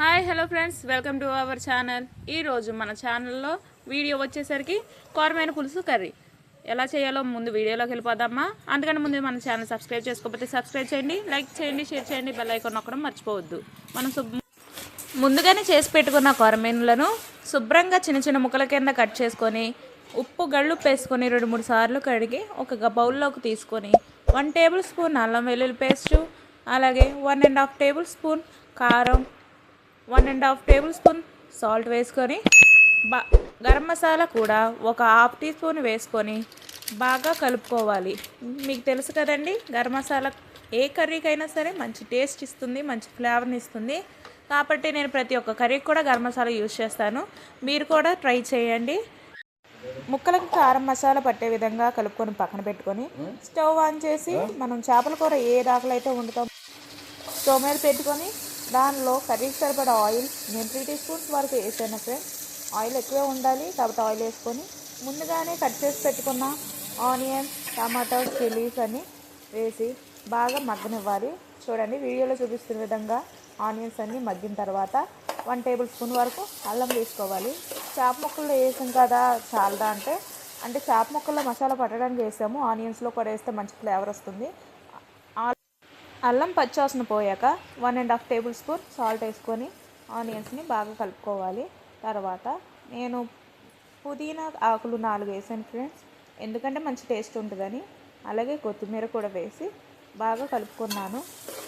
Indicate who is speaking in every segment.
Speaker 1: Hi hello friends. Welcome to our channel. ఈరోజు మన ఛానల్లో వీడియో వచ్చేసరికి కోరమైన పులుసు కర్రీ. ఎలా చేయాలో ముందు వీడియోలోకి వెళ్ళిపోదామా? అందుకని ముందు మన ఛానల్ సబ్స్క్రైబ్ చేసుకోకపోతే సబ్స్క్రైబ్ చేయండి లైక్ చేయండి షేర్ చేయండి బెల్ ఐకాన్ నొక్కడం మర్చిపోవద్దు. మనం ముందుగానే చేసి పెట్టుకున్న కొరమీనులను శుభ్రంగా చిన్న చిన్న ముక్కల కింద కట్ చేసుకొని ఉప్పు గళ్ళు వేసుకొని రెండు మూడు సార్లు కడిగి ఒక బౌల్లోకి తీసుకొని వన్ టేబుల్ స్పూన్ అల్లం వెల్లుల్లి పేస్టు అలాగే one and half tablespoon కారం one and half tablespoon salt వేసుకొని బా గరం మసాలా కూడా ఒక హాఫ్ టీ స్పూన్ వేసుకొని బాగా కలుపుకోవాలి. మీకు తెలుసు కదండి గరం మసాలా ఏ కర్రీకైనా సరే మంచి టేస్ట్ ఇస్తుంది మంచి ఫ్లేవర్ని ఇస్తుంది. కాబట్టి నేను ప్రతి ఒక్క కర్రీకి కూడా గరం మసాలా యూజ్ చేస్తాను. మీరు కూడా ట్రై చేయండి. ముక్కలకి కారం మసాలా పట్టే విధంగా కలుపుకొని పక్కన పెట్టుకొని స్టవ్ ఆన్ చేసి మనం చేపల కూర ఏ దాకలైతే వండుతాం స్టవ్ మీద పెట్టుకొని దానిలో కర్రీకి సరిపడా ఆయిల్ నేను త్రీ టీ స్పూన్స్ వరకు వేసాను ఫ్రెండ్స్ ఆయిల్ ఎక్కువే ఉండాలి కాబట్టి ఆయిల్ వేసుకొని ముందుగానే కట్ చేసి పెట్టుకున్న ఆనియన్స్ టమాటోస్ చిల్లీస్ అని వేసి బాగా మగ్గనివ్వాలి. చూడండి వీడియోలో చూపిస్తున్న విధంగా ఆనియన్స్ అన్నీ మగ్గిన తర్వాత వన్ టేబుల్ స్పూన్ వరకు అల్లం వేసుకోవాలి. చేప ముక్కల్లో వేసాం కదా చాలదా అంటే? అంటే చేప ముక్కల్లో మసాలా పట్టడానికి వేసాము. ఆనియన్స్లో కూడా వేస్తే మంచి ఫ్లేవర్ వస్తుంది. అల్లం పచ్చివాసన పోయాక one and half tablespoon salt వేసుకొని ఆనియన్స్ని బాగా కలుపుకోవాలి. తర్వాత నేను పుదీనా ఆకులు నాలుగు వేసాను ఫ్రెండ్స్ ఎందుకంటే మంచి టేస్ట్ ఉంటుందని. అలాగే కొత్తిమీర కూడా వేసి బాగా కలుపుకున్నాను.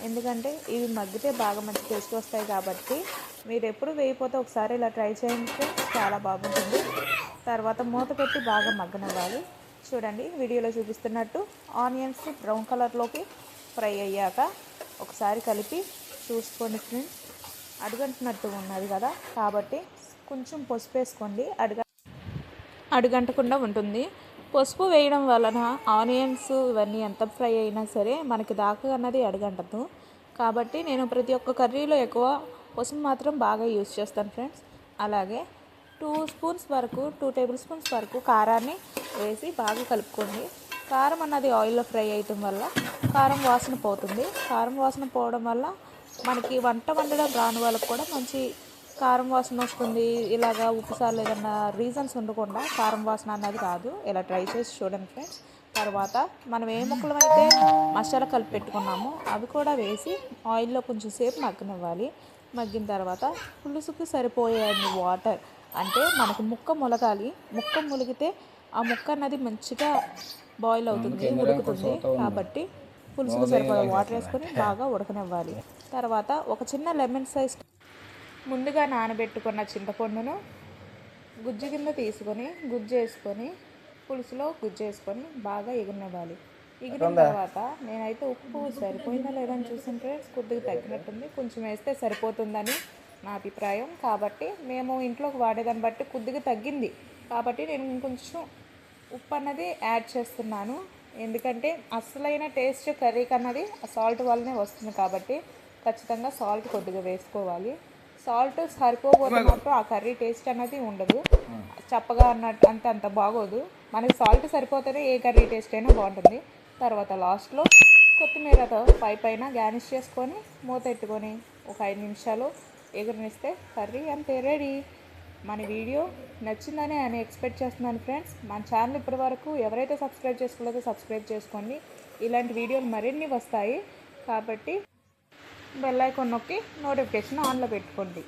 Speaker 1: ఎందుకంటే ఇవి మగ్గితే బాగా మంచి టేస్ట్ వస్తాయి కాబట్టి. మీరు ఎప్పుడు వేయిపోతే ఒకసారి ఇలా ట్రై చేయండి చాలా బాగుంటుంది. తర్వాత మూత పెట్టి బాగా మగ్గనివ్వాలి. చూడండి వీడియోలో చూపిస్తున్నట్టు ఆనియన్స్ బ్రౌన్ కలర్లోకి ఫ్రై అయ్యాక ఒకసారి కలిపి చూసుకోండి ఫ్రెండ్స్. అడుగంటున్నట్టు ఉన్నది కదా. కాబట్టి కొంచెం పసుపు వేసుకోండి. అడుగ అడుగంటకుండా ఉంటుంది. పసుపు వేయడం వలన ఆనియన్స్ ఇవన్నీ ఎంత ఫ్రై అయినా సరే మనకి దాకా అన్నది అడుగంటదు కాబట్టి నేను ప్రతి ఒక్క కర్రీలో ఎక్కువ పసుపు మాత్రం బాగా యూజ్ చేస్తాను ఫ్రెండ్స్. అలాగే టూ స్పూన్స్ వరకు టూ టేబుల్ స్పూన్స్ వరకు కారాన్ని వేసి బాగా కలుపుకోండి. కారం అన్నది ఆయిల్లో ఫ్రై అయ్యటం వల్ల కారం వాసన పోతుంది. కారం వాసన పోవడం వల్ల మనకి వంట వండడం రాని వాళ్ళకి కూడా మంచి కారం వాసన వస్తుంది. ఇలాగా ఉప్పుసార్లు ఏదన్నా రీజన్స్ ఉండకుండా కారం వాసన అన్నది రాదు. ఇలా ట్రై చేసి చూడండి ఫ్రెండ్స్ తర్వాత మనం ఏ ముక్కలు అయితే మసాలా కలిపి పెట్టుకున్నామో అవి కూడా వేసి ఆయిల్లో కొంచెం సేపు మగ్గనివ్వాలి. మగ్గిన తర్వాత పులుసుకు సరిపోయే వాటర్ అంటే మనకు ముక్క ములగాలి. ముక్క ములిగితే ఆ ముక్క అన్నది మంచిగా బాయిల్ అవుతుంది ఉడుకుతుంది. కాబట్టి పులుసుకు సరిపడా వాటర్ వేసుకొని బాగా ఉడకనివ్వాలి. తర్వాత ఒక చిన్న లెమన్ సైజ్ ముందుగా నానబెట్టుకున్న చింతపండును గుజ్జు కింద తీసుకొని గుజ్జు వేసుకొని పులుసులో గుజ్జు వేసుకొని బాగా ఎగిరినివ్వాలి. ఎగిరిన తర్వాత నేనైతే ఉప్పు సరిపోయిందా లేదని చూసిన ఫ్రెండ్స్. కొద్దిగా తగ్గినట్టుంది. కొంచెం వేస్తే సరిపోతుందని నా అభిప్రాయం. కాబట్టి మేము ఇంట్లోకి వాడేదాన్ని బట్టి కొద్దిగా తగ్గింది. కాబట్టి నేను ఇంకొంచెం ఉప్పు అన్నది యాడ్ చేస్తున్నాను. ఎందుకంటే అసలైన టేస్ట్ కర్రీకి అన్నది సాల్ట్ వల్లనే వస్తుంది కాబట్టి ఖచ్చితంగా సాల్ట్ కొద్దిగా వేసుకోవాలి. సాల్ట్ సరిపోకపోతే మాత్రం ఆ కర్రీ టేస్ట్ అన్నది ఉండదు. చప్పగా అన్నట్టు అంత అంత బాగోదు. మనకి సాల్ట్ సరిపోతేనే ఏ కర్రీ టేస్ట్ అయినా బాగుంటుంది. తర్వాత లాస్ట్లో కొత్తిమీరతో పై పైన గార్నిష్ చేసుకొని మూత ఎట్టుకొని ఒక ఐదు నిమిషాలు ఎగురనిస్తే కర్రీ అంతే రెడీ. మన వీడియో నచ్చిందని అని ఎక్స్పెక్ట్ చేస్తున్నాను ఫ్రెండ్స్. మన ఛానల్ ఇప్పటి వరకు ఎవరైతే సబ్స్క్రైబ్ చేసుకోలేదో సబ్స్క్రైబ్ చేసుకోండి. ఇలాంటి వీడియోలు మరిన్ని వస్తాయి. కాబట్టి బెల్ ఐకాన్ నొక్కి నోటిఫికేషన్ ఆన్లో పెట్టుకోండి.